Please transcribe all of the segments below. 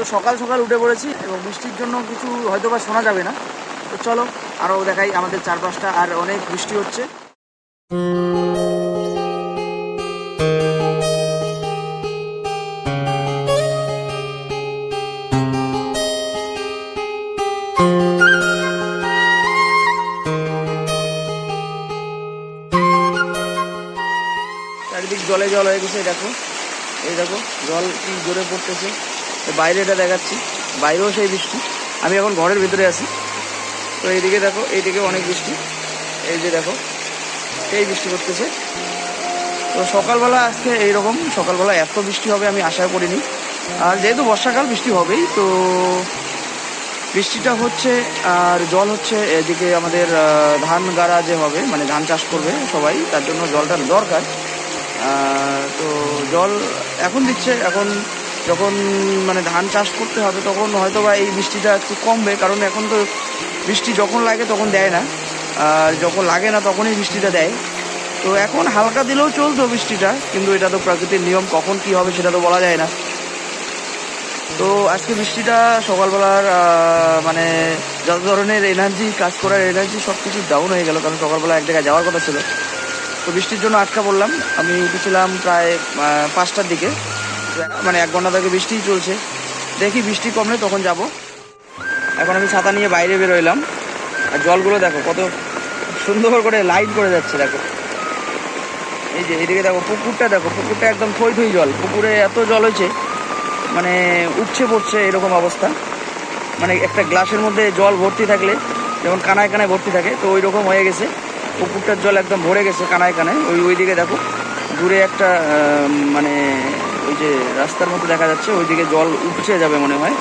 তো সকাল সকাল উঠে পড়েছি এবং বৃষ্টির জন্য কিছু হয়তো বা শোনা যাবে না। তো চলো আরও দেখাই আমাদের চারপাশটা আর অনেক বৃষ্টি হচ্ছে। চারিদিক জলে জল হয়ে গেছে, দেখো। এই দেখো, জল কি জোরে পড়তেছে। তো বাইরে এটা দেখাচ্ছি। বাইরেও সেই বৃষ্টি। আমি এখন ঘরের ভিতরে আছি। তো এইদিকে দেখো, এইদিকে অনেক বৃষ্টি। এই যে দেখো এই বৃষ্টি করতেছে তো সকালবেলা আজকে এইরকম, সকালবেলা এত বৃষ্টি হবে আমি আশা করিনি। আর যেহেতু বর্ষাকাল বৃষ্টি হবেই, তো বৃষ্টিটা হচ্ছে, আর জল হচ্ছে এদিকে আমাদের ধান গাড়া যে হবে মানে ধান চাষ করবে সবাই, তার জন্য জলটার দরকার। তো জল এখন দিচ্ছে, এখন যখন মানে ধান চাষ করতে হবে, তখন হয়তো বা এই বৃষ্টিটা একটু কমবে। কারণ এখন তো বৃষ্টি যখন লাগে তখন দেয় না। আর যখন লাগে না তখনই বৃষ্টিটা দেয়। তো এখন হালকা দিলেও চলতো বৃষ্টিটা, কিন্তু এটা তো প্রকৃতির নিয়ম, কখন কি হবে সেটা তো বলা যায় না। তো আজকে বৃষ্টিটা সকালবেলার মানে যত ধরনের এনার্জি কাজ করার এনার্জি সব কিছু ডাউন হয়ে গেল, কারণ সকালবেলা এক জায়গায় যাওয়ার কথা ছিল। তো বৃষ্টির জন্য আটকা পড়লাম। আমি উঠেছিলাম প্রায় পাঁচটার দিকে। মানে এক ঘণ্টা থেকে বৃষ্টিই চলছে। দেখি বৃষ্টি কমলে তখন যাব। এখন আমি ছাতা নিয়ে বাইরে বেরোইলাম। আর জলগুলো দেখো, কত সুন্দর করে লাইট করে যাচ্ছে, দেখো। এই যে, এদিকে দেখো, পুকুরটা দেখো, পুকুরটা একদম থই থই জল। পুকুরে এত জল হয়েছে মানে উঠছে পড়ছে এরকম অবস্থা। মানে একটা গ্লাসের মধ্যে জল ভর্তি থাকলে, যেমন কানায় কানায় ভর্তি থাকে, তো ওই রকম হয়ে গেছে। পুকুরটার জল একদম ভরে গেছে কানায় কানায়। ওই ওই দিকে দেখো, দূরে একটা মানে ওই যে রাস্তার মতো দেখা যাচ্ছে, ওইদিকে জল উঠছে যাবে মনে হয়।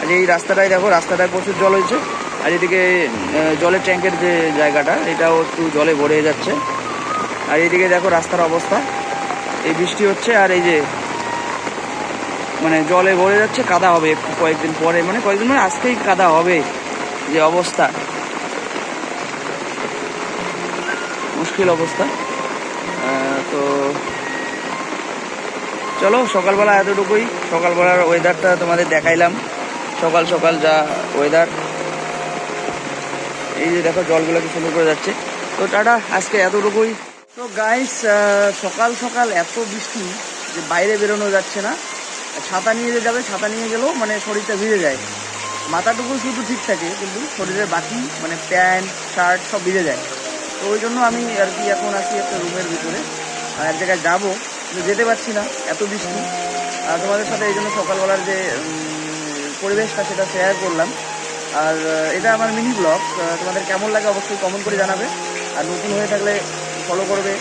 আর এই রাস্তাটায় দেখো, রাস্তাটায় প্রচুর জল হয়েছে। আর এদিকে জলের ট্যাঙ্কের যে জায়গাটা, এটাও একটু জলে ভরে যাচ্ছে। আর এদিকে দেখো রাস্তার অবস্থা। এই বৃষ্টি হচ্ছে আর এই যে মানে জলে ভরে যাচ্ছে, কাদা হবে কয়েকদিন পরে। মানে কয়েকদিন মানে আজকেই কাদা হবে যে অবস্থা। মুশকিল অবস্থা। তো চলো, সকালবেলা এতটুকুই। সকালবেলার ওয়েদারটা তোমাদের দেখাইলাম। সকাল সকাল যা ওয়েদার এই যে দেখো, জলগুলো কি সুন্দর করে যাচ্ছে। তো টাটা, আজকে এতটুকুই। তো গাইস সকাল সকাল এত বৃষ্টি যে বাইরে বেরোনো যাচ্ছে না। ছাতা নিয়ে যাবে, ছাতা নিয়ে গেলেও মানে শরীরটা ভিজে যায়। মাথাটুকু শুধু ঠিক থাকে, কিন্তু শরীরের বাকি মানে প্যান্ট, শার্ট সব ভিজে যায়। তো ওই জন্য আমি আর কি এখন আছি একটা রুমের ভিতরে। আর এক জায়গায় যাব। যেতে পারছি না, এত বৃষ্টি। আর তোমাদের সাথে এই জন্য সকালবেলার যে পরিবেশটা সেটা শেয়ার করলাম। আর এটা আমার মিনি ব্লগ তোমাদের কেমন লাগে অবশ্যই কমেন্ট করে জানাবে। আর নতুন হয়ে থাকলে ফলো করবে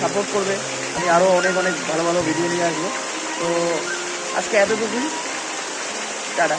সাপোর্ট করবে। আমি আরও অনেক অনেক ভালো ভালো ভিডিও নিয়ে আসব। তো, আজকে এতটুকুই। টাটা।